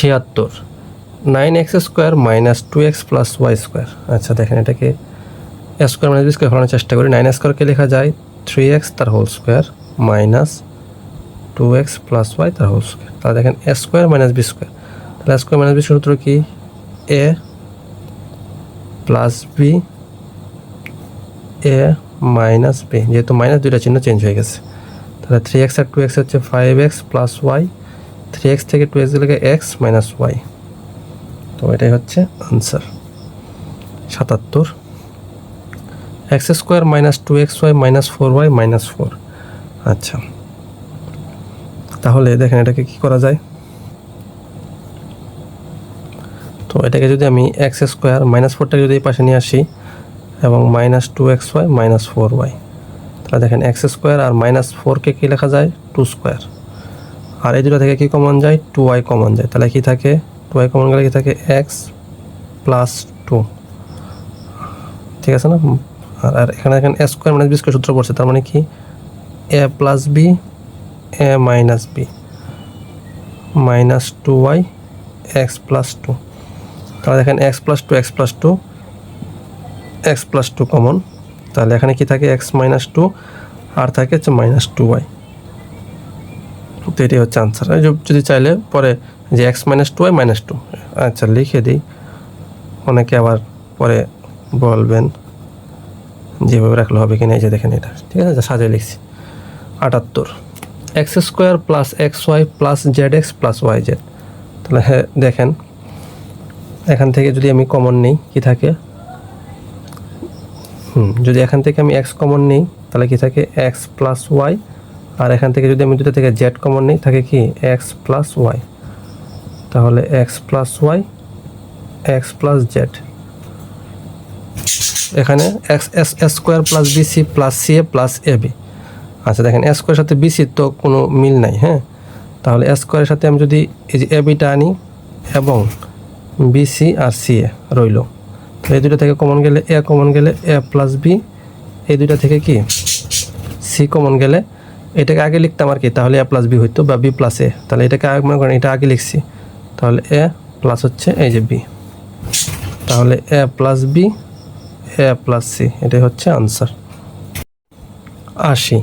ছিয়াত্তর। Nine x square minus two x plus y square. আচ্ছা দেখেন এটাকে স্কোয়ার মাইনাস বি স্কোয়ার ফেলানোর চেষ্টা করি, নাইন স্কোয়ারকে লেখা যায় থ্রি এক্স তার whole square minus two x plus y তার হোল স্কোয়ার। তাহলে দেখেন a square minus b square. তাহলে স্কোয়ার মাইনাস বি সূত্র কি? A plus b, a minus b. যেহেতু মাইনাস দুইটা চিহ্ন চেঞ্জ হয়ে গেছে। তাহলে থ্রি এক্স আর টু এক্স হচ্ছে five x plus y three x থেকে টু এক্স গেলে এক্স মাইনাস ওয়াই তো এটাই হচ্ছে আনসার সাতাত্তর। X square minus two x y minus four y minus four আচ্ছা। তাহলে দেখেন এটাকে কি করা যায়? তো এটাকে যদি আমি এক্স স্কোয়ার মাইনাস ফোরটাকে যদি এই পাশে নিয়ে আসি এবং minus two x y minus four y তাহলে দেখেন এক্স স্কোয়ার আর মাইনাস ফোরকে কী লেখা যায়? টু স্কোয়ার আর এই দুটো থেকে কি কমন যায়? টু ওয়াই কমন যায়। তাহলে কি থাকে? টু ওয়াই কমন গেলে কি থাকে? এক্স প্লাস টু ঠিক আছে না? আর এখানে দেখেন A square minus B square সূত্র পড়ছে, তার মানে কি? A plus B A minus B minus two Y X plus two তাহলে দেখেন X plus two X plus two X plus two common তাহলে এখানে কি থাকে? এক্স মাইনাস টু আর থাকে হচ্ছে মাইনাস টু ওয়াই তো এটাই হচ্ছে আনসার যদি চাইলে পরে যে X minus two Y minus two আচ্ছা লিখে দিই। অনেকে আবার পরে বলবেন যেভাবে রাখলে হবে কিনা, এই যে দেখেন এটা। ঠিক আছে, সাজিয়ে লিখছি। আটাত্তর। X square plus X Y plus Z X plus Y Z তাহলে হ্যাঁ দেখেন। এখান থেকে যদি আমি কমন নিই, কি থাকে? হুম, যদি এখান থেকে আমি এক্স কমন নিই, তাহলে কি থাকে? এক্স প্লাস ওয়াই আর এখান থেকে যদি আমি দুটো থেকে জেড কমন নিই, থাকে কি এক্স প্লাস ওয়াই তাহলে X plus Y X plus Z এখানে X S S square plus BC plus C A plus A B আচ্ছা দেখেন এস স্কোয়ারের সাথে বিসির তো কোনো মিল নাই হ্যাঁ? তাহলে এস স্কোয়ারের সাথে আমি যদি এই যে এ বিটা আনি এবং বিসি আর সি এ রইল। তো এই দুটো থেকে কমন গেলে এ কমন গেলে এ প্লাস বি এই দুইটা থেকে কি সি কমন গেলে এটাকে আগে লিখতাম আর কি, তাহলে এ প্লাস বি হইতো বা বি প্লাস এ তাহলে এটাকে মনে করেন এটা আগে লিখছি। তাহলে এ প্লাস হচ্ছে এই যে বি তাহলে A plus B A plus C এটাই হচ্ছে আনসার আশি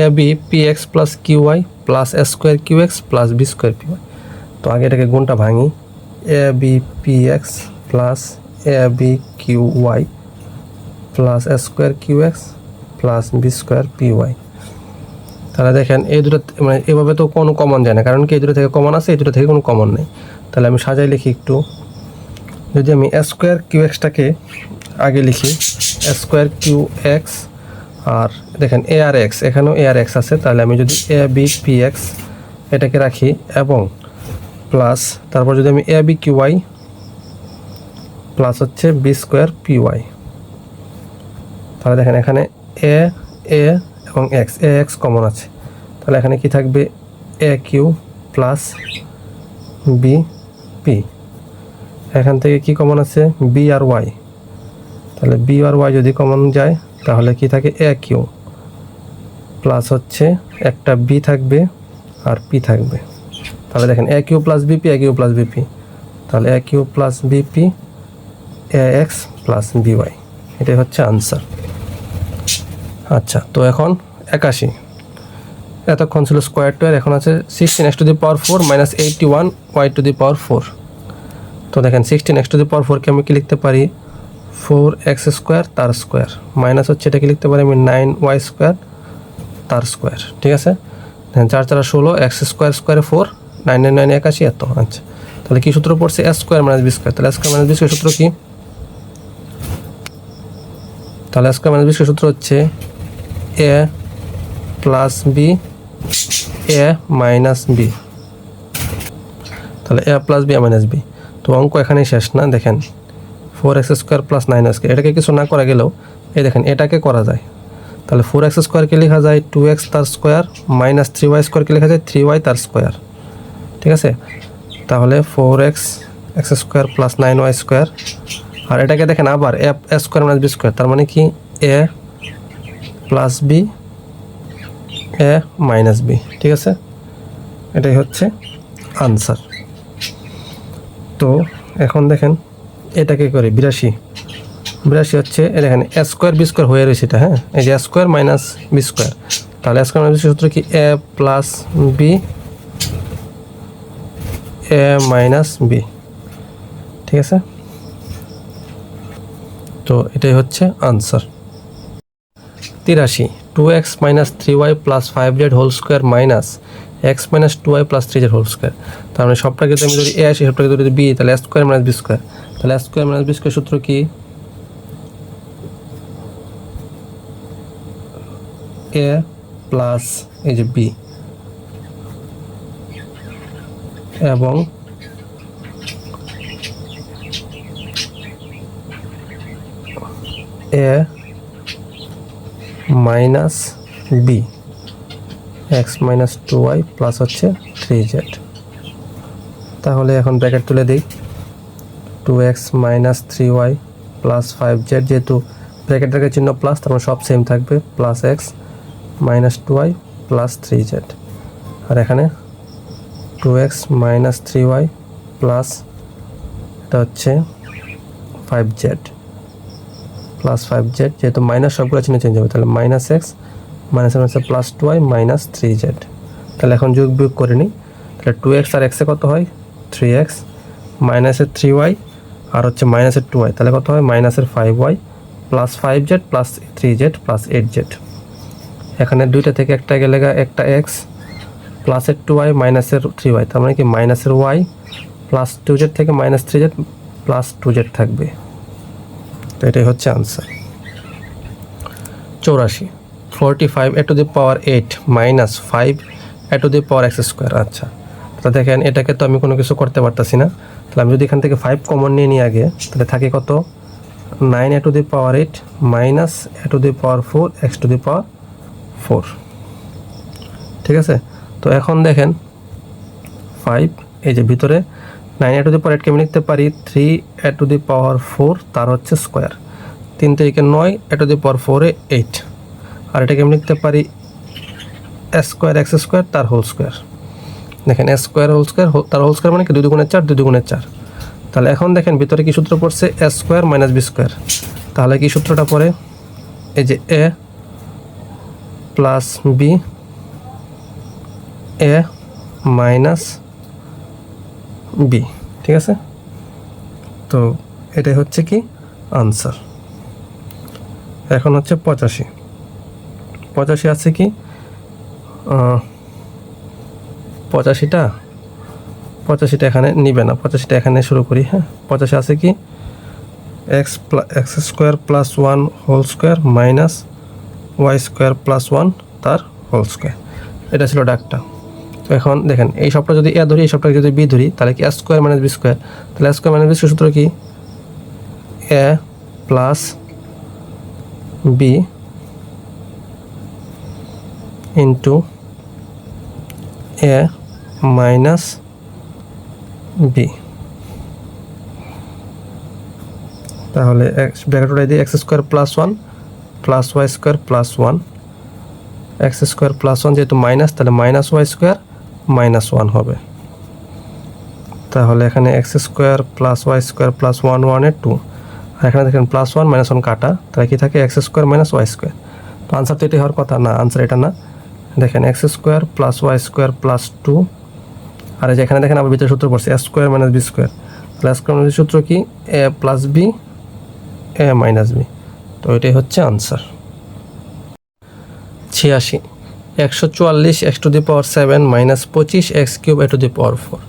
A B P X plus Q Y plus A square Q X plus B square Q Y তো আগে এটাকে গুণটা ভাঙি। A B P X plus A B Q Y plus A square Q X plus B square P Y তাহলে দেখেন এই দুটো মানে এভাবে তো কোনো কমন যায় না, কারণ কি এই দুটো থেকে কমন আছে, এই দুটো থেকে কোনো কমন নেই। তাহলে আমি সাজাই লিখি একটু। যদি আমি স্কোয়ার কিউ এক্সটাকে আগে লিখি স্কোয়ার কিউ এক্স আর দেখেন এ আর এক্স এখানেও এ আর এক্স আছে, তাহলে আমি যদি এ বি পি এক্স এটাকে রাখি, এবং প্লাস তারপর যদি আমি A B Q Y plus হচ্ছে বি স্কোয়ার পি ওয়াই তাহলে দেখেন এখানে এ এ এবং এক্স এ এক্স কমন আছে। তাহলে এখানে কি থাকবে? A Q plus B P এখান থেকে কি কমন আছে? বি আর ওয়াই তাহলে বি আর ওয়াই যদি কমন যায়, তাহলে কি থাকে? এ কিউ প্লাস হচ্ছে একটা বি থাকবে আর পি থাকবে। তাহলে দেখেন A Q plus BP A Q plus BP তাহলে A Q plus BP A X plus BY এটাই হচ্ছে আনসার আচ্ছা তো এখন একাশি। এতক্ষণ ছিল স্কোয়ার টু এখন আছে sixteen X to the power four minus eighty one Y to the power four তো দেখেন sixteen X to the power ফোরকে আমি কি লিখতে পারি? ফোর এক্স স্কোয়ার তার স্কোয়ার মাইনাস হচ্ছে এটাকে লিখতে পারি আমি নাইন ওয়াই স্কোয়ার তার স্কোয়ার ঠিক আছে? দেখেন, চার চার ষোলো এক্স স্কোয়ার স্কোয়ারে ফোর নাইন নাইন নাইন একাশি, এত আচ্ছা। তাহলে কি সূত্র পড়ছে? S square minus B square তাহলে S square minus B square সূত্র কি? তাহলে S square minus B square সূত্র হচ্ছে A plus B A minus B তাহলে A plus B A minus B তো অঙ্ক এখানেই শেষ না, দেখেন। Four X square plus nine X এটাকে কিছু না করা গেলেও, এই দেখেন, এটাকে করা যায়। তাহলে ফোর এক্স স্কোয়ারকে লেখা যায় টু এক্স তার স্কোয়ার মাইনাস থ্রি ওয়াই স্কোয়ারকে লেখা যায় থ্রি ওয়াই তার স্কোয়ার ঠিক আছে? তাহলে four X X square plus nine Y square আর এটাকে দেখেন আবার A A square minus B square তার মানে কি? A plus B A minus B ঠিক আছে? এটাই হচ্ছে আনসার তো এখন দেখেন এটাকে করে? বিরাশি। বিরাশি হচ্ছে দেখেন এ স্কোয়ার বি স্কোয়ার হয়ে রয়েছে এটা হ্যাঁ? এই যে স্কোয়ার মাইনাস বি স্কোয়ার তাহলে স্কোয়ার মাইনাস সূত্র কি? A plus B A minus B ঠিক আছে? তো এটাই হচ্ছে আনসার তিরাশি two X minus three Y plus five Z whole square minus X minus two Y plus three Z whole square তার মানে সবটাকে যদি আমি যদি এ আসি, সবটাকে যদি বি তাহলে A square minus B square তাহলে A square minus B square সূত্র কি? এ প্লাস এই যে বি এবং A minus B X minus two Y plus হচ্ছে থ্রি জেড তাহলে এখন ব্র্যাকেট তুলে দিই। Two X minus three Y plus five Z যেহেতু ব্র্যাকেটের চিহ্ন প্লাস তার মানে সব সেম থাকবে। Plus X minus two Y plus three Z আর এখানে two X minus three Y plus এটা হচ্ছে five Z plus five Z যেহেতু মাইনাস সবগুলো চিহ্ন চেঞ্জ হবে, তাহলে minus X minus minus plus two Y minus three Z তাহলে এখন যোগ বিয়োগ করে নিই, তাহলে টু এক্স আর এক্সে কত হয়? থ্রি এক্স মাইনাসের থ্রি ওয়াই আর হচ্ছে মাইনাসের টু ওয়াই তাহলে কত হয়? মাইনাসের five Y plus five Z plus three Z plus eight Z এখানে দুইটা থেকে একটা গেলে একটা এক্স প্লাসের টু ওয়াই মাইনাসের থ্রি ওয়াই তার মানে কি? মাইনাসের ওয়াই প্লাস টু জেড থেকে minus three Z plus two Z থাকবে। এটাই হচ্ছে আনসার চৌরাশি forty five A to the power eight minus five A to the power X square আচ্ছা। তো দেখেন, এটাকে তো আমি কোনো কিছু করতে পারতাছি না। তাহলে আমি যদি এখান থেকে ফাইভ কমন নিয়ে নিই আগে, তাহলে থাকে কত? Nine A to the power eight minus A to the power four X to the power four ঠিক আছে? তো এখন দেখেন ফাইভ এই যে ভিতরে নাইন এ টু দি পাওয়ার এইটকে আমি লিখতে পারি? Three A to the power four, তার হচ্ছে স্কোয়ার। তিন থেকে নয় এ টু দি পাওয়ার ফোরে এইট। আর এটাকে আমি লিখতে পারি? স্কোয়ার, এক্স স্কোয়ার, তার হোল স্কোয়ার। দেখেন এস স্কোয়ার, হোল স্কোয়ার তার হোল স্কোয়ার মানে কি? দুই দুগুণের চার, দুই দুগুণের চার। তাহলে এখন দেখেন, ভিতরে কি সূত্র পড়ছে? A square minus B square. তাহলে কি সূত্রটা পড়ে? এই যে A plus B, A minus B ঠিক আছে? তো এটাই হচ্ছে কি আনসার এখন হচ্ছে পঁচাশি। পঁচাশি আছে কি? পঁচাশিটা? পঁচাশিটা এখানে নিবে না। পঁচাশিটা এখানে শুরু করি হ্যাঁ? পঁচাশি আছে কি? X X square plus one whole square minus Y square plus one তার হোল স্কোয়ার এটা ছিল ডাকটা। তো এখন দেখেন, এই সবটা যদি এ ধরি, এই সবটাকে যদি বি ধরি, তাহলে কি A square minus B square তাহলে স্কোয়ার মাইনাস বি সূত্র কি? A plus B into A minus B তাহলে এক্স ব্র্যাকেট উঠাই দিই X square plus one plus Y square plus one X square plus one যেহেতু মাইনাস তাহলে minus Y square minus one হবে। তাহলে এখানে X square plus Y square plus one ওয়ানের two আর এখানে দেখেন প্লাস ওয়ান মাইনাস ওয়ান কাটা। তাহলে কি থাকে? X square minus Y square তো আনসার তো এটাই হওয়ার কথা। না আনসার এটা না। দেখেন X square plus Y square plus two আর এই যে এখানে দেখেন আবার ভিতরে সূত্র পড়ছে। A square minus B square তাহলে স্কোয়ার মাইনাস সূত্র কি? A plus B A minus B তো এটাই হচ্ছে আনসার ছিয়াশি। একশো চুয়াল্লিশ X to the power seven minus পঁচিশ X cube A to the power four.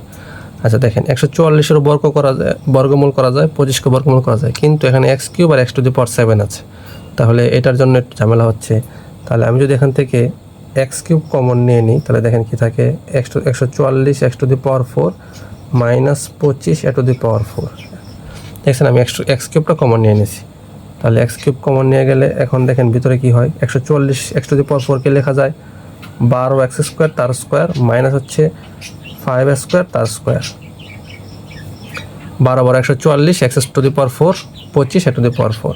আচ্ছা দেখেন, একশো চুয়াল্লিশেরও বর্গ করা যায়, বর্গমূল করা যায় পঁচিশকে বর্গমূল করা যায়, কিন্তু এখানে x cube R X to the power seven আছে। তাহলে এটার জন্য একটু ঝামেলা হচ্ছে। তাহলে আমি যদি এখান থেকে এক্স কিউব কমন নিয়ে নিই, তাহলে দেখেন কি থাকে, এক্স টু, একশো চুয়াল্লিশ X to the power four minus পঁচিশ এ টু দি পাওয়ার ফোর। দেখছেন, আমি এক্স এক্স কিউবটা কমন নিয়ে নিয়েছি। তাহলে এক্স কিউব কমন নিয়ে গেলে এখন দেখেন ভিতরে কি হয়, একশো চুয়াল্লিশ এক্স টু দি পাওয়ার ফোরকে লেখা যায় বারো এক্স স্কোয়ার তার স্কোয়ার, মাইনাস হচ্ছে ফাইভ স্কোয়ার তার স্কোয়ার। বারো বারো একশো চুয়াল্লিশ, X to the power four, পঁচিশ, এ টু দি পাওয়ার ফোর।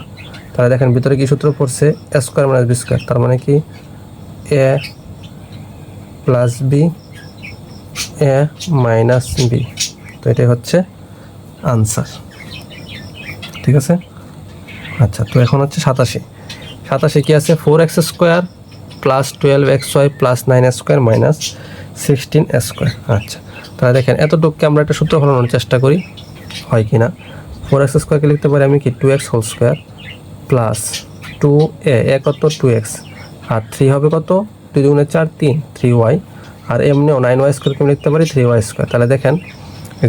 তাহলে দেখেন, ভিতরে কি সূত্র পড়ছে? A square minus B square, তার মানে কি? A plus B, A minus B. তো এটাই হচ্ছে আনসার। ঠিক আছে? আচ্ছা তো এখন হচ্ছে সাতাশি। সাতাশি কি আছে? Four X square plus twelve X Y plus nine square minus sixteen square আচ্ছা তাহলে দেখেন, এতটুকুকে আমরা একটা সূত্র ফলানোর চেষ্টা করি, হয় কি না ফোর এক্স স্কোয়ারকে লিখতে পারি আমি কি two X whole square plus two A A কত টু এক্স আর থ্রি হবে কত? দুই দুগুণে চার, তিন থ্রি ওয়াই আর এমনিও নাইন ওয়াই স্কোয়ারকে আমি লিখতে পারি থ্রি ওয়াই স্কোয়ার তাহলে দেখেন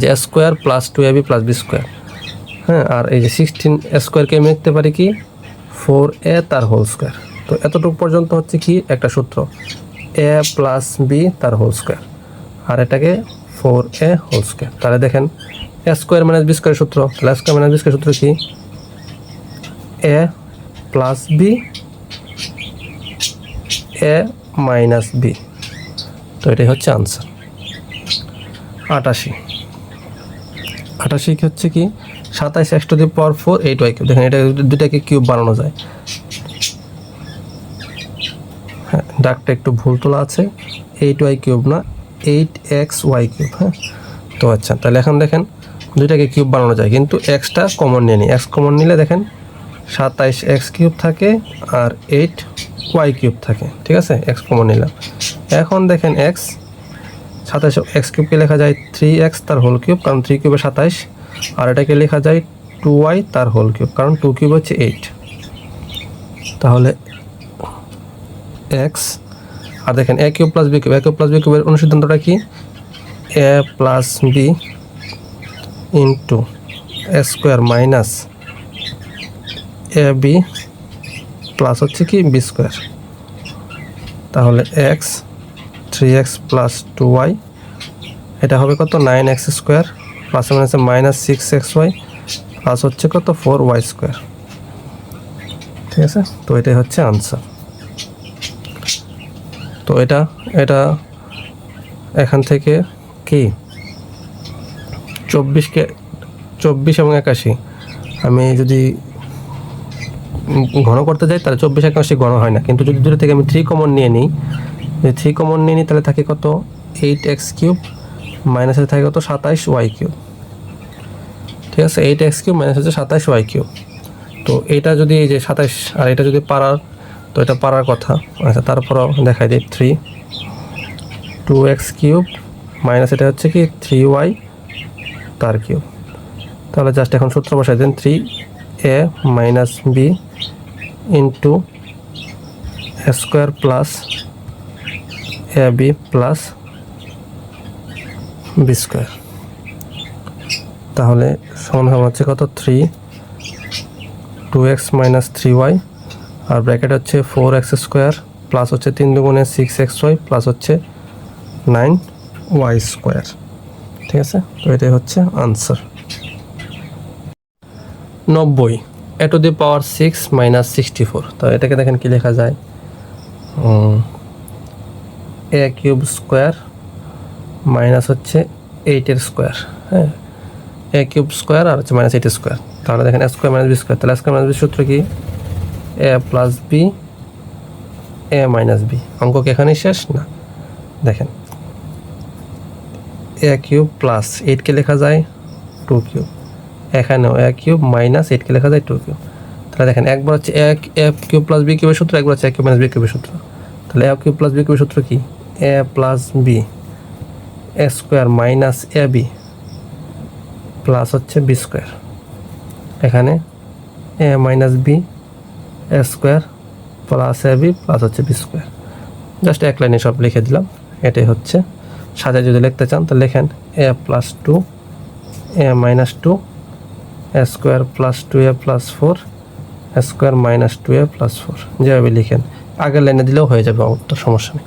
যে square plus two A B plus B square হ্যাঁ আর এই যে সিক্সটিন স্কোয়ারকে আমি লিখতে পারি কি? ফোর এ তার হোল স্কোয়ার তো এতটুকু পর্যন্ত হচ্ছে কি একটা সূত্র এ প্লাস বি তার হোল স্কোয়ার আর এটাকে ফোর এ হোল স্কোয়ার তাহলে দেখেন A square minus B square সূত্র, তাহলে স্কোয়ার মাইনাস বি স্কোয়ার সূত্র কি? A plus B A minus B তো এটাই হচ্ছে আনসার আটাশি। আটাশি হচ্ছে কি? সাতাইশ X to the power four eight Y cube দেখেন এটা দুটাকে কিউব বানানো যায়। ডাকটা একটু ভুল তোলা আছে এইট ওয়াই কিউব না এইট এক্স ওয়াই কিউব হ্যাঁ? তো আচ্ছা তাহলে এখন দেখেন দুইটাকে কিউব বানানো যায়, কিন্তু এক্সটা কমন নিয়ে নিই এক্স কমন নিলে দেখেন সাতাইশ এক্স কিউব থাকে আর এইট ওয়াই কিউব থাকে, ঠিক আছে? এক্স কমন নিলাম। এখন দেখেন এক্স সাতাইশ এক্স কিউবকে লেখা যায় থ্রি এক্স তার হোল কিউব কারণ থ্রি কিউবে সাতাইশ, আর এটাকে লেখা যায় টু ওয়াই তার হোল কিউব কারণ টু কিউব হচ্ছে এইট তাহলে এক্স আর দেখেন A cube plus B cube A cube plus B কিউবের অনুসিদ্ধান্তটা কি? A plus B into square minus A B plus হচ্ছে কি? বি স্কোয়ার তাহলে X three X plus two Y এটা হবে কত? নাইন এক্স স্কোয়ার প্লাস মাইনাসে minus six X Y plus হচ্ছে কত? ফোর ওয়াই স্কোয়ার ঠিক আছে? তো এটাই হচ্ছে আনসার তো এটা এটা এখান থেকে কি? চব্বিশকে চব্বিশ এবং একাশি। আমি যদি ঘন করতে যাই, তাহলে চব্বিশ, একাশি ঘন হয় না। কিন্তু যদি দূরে থেকে আমি থ্রি কমন নিয়ে নিই, যদি থ্রি কমন নিয়ে নিই, তাহলে থাকে কত? এইট এক্স কিউব মাইনাসে থাকে কত? সাতাইশ ওয়াই কিউব ঠিক আছে? এইট এক্স কিউব মাইনাস হচ্ছে সাতাইশ ওয়াই কিউব তো এটা যদি এই যে সাতাইশ আর এটা যদি পারার তো এটা পারার কথা। আচ্ছা তারপরও দেখাই দিই three two x cube minus এটা হচ্ছে কি থ্রি ওয়াই তার কিউব তাহলে জাস্ট এখন সূত্র বসাই then three a minus b into square plus a b plus b square তাহলে সমান হচ্ছে কত? Three two x minus three y আর ব্র্যাকেট হচ্ছে ফোর এক্স স্কোয়ার প্লাস হচ্ছে তিন দুগুণে সিক্স এক্স ওয়াই প্লাস হচ্ছে নাইন ওয়াই স্কোয়ার ঠিক আছে? তো এটাই হচ্ছে আনসার নব্বই এ to the power six minus sixty four তো এটাকে দেখেন কি লেখা যায়? এ কিউব স্কোয়ার মাইনাস হচ্ছে এইটের স্কোয়ার হ্যাঁ? এ কিউব স্কোয়ার আর হচ্ছে মাইনাস এইট স্কোয়ার তাহলে দেখেন স্কোয়ার মাইনাস বি স্কোয়ার তাহলে স্কোয়ার মাইনাস বি সূত্র কি? A plus b a minus b অঙ্ক কি এখানেই শেষ? না। দেখেন। এ কিউব প্লাস এইটকে লেখা যায় টু কিউব এখানেও এ কিউব মাইনাস এইটকে লেখা যায় টু কিউব তাহলে দেখেন, একবার হচ্ছে এক এ কিউব প্লাস বি কিউবের সূত্র, একবার হচ্ছে এ কিউব মাইনাস বি কিউবের সূত্র। তাহলে এ কিউব প্লাস বি কিউবের সূত্র কি? A plus b a square minus a b plus হচ্ছে বি স্কোয়ার এখানে a minus b a square plus a b plus হচ্ছে বি স্কোয়ার জাস্ট এক লাইনে সব লিখে দিলাম, এটাই হচ্ছে। সাজায় যদি লিখতে চান তো লেখেন a plus two a minus two a square plus two a plus four square minus two a plus four যেভাবে লিখেন, আগের লাইনে দিলেও হয়ে যাবে উত্তর সমস্যা নেই।